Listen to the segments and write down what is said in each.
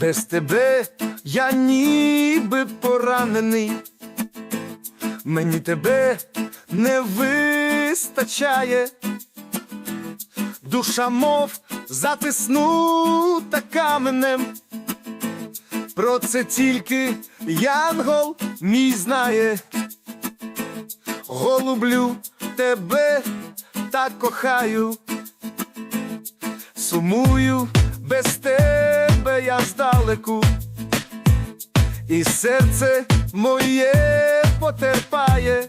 Без тебе я ніби поранений, мені тебе не вистачає, душа мов затиснута каменем. Про це тільки янгол мій знає. Голублю тебе так кохаю, сумую без тебе я здалеку, і серце моє потерпає,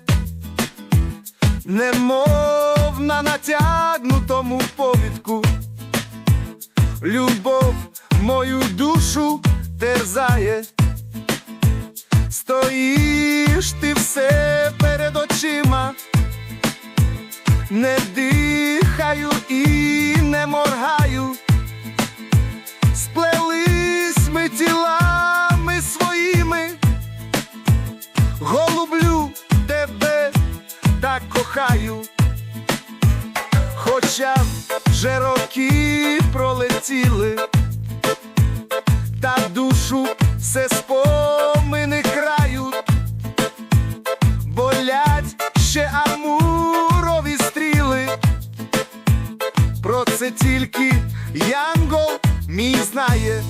немов на натягнутому повідку. Любов мою душу терзає, стоїш ти все перед очима, не дихаю кохаю. Хоча вже роки пролетіли, та душу все спомини крають, болять ще амурові стріли. Про це тільки Янгол мій знає.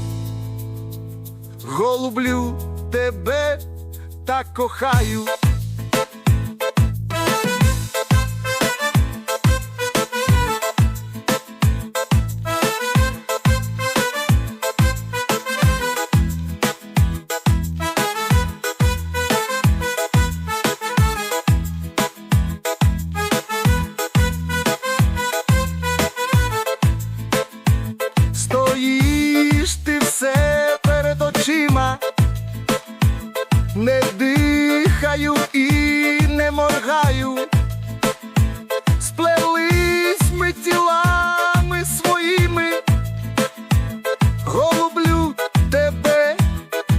Голублю тебе так кохаю. Очима, не дихаю і не моргаю, сплелись ми тілами своїми, голублю тебе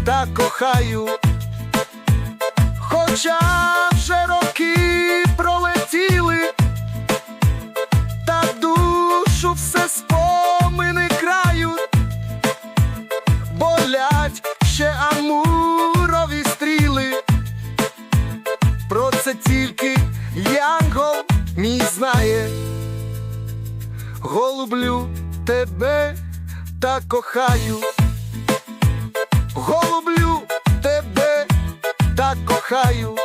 так кохаю, хоча вже роки пролетіли, та душу все Янгол мій знає. Голублю тебе та кохаю. Голублю тебе та кохаю.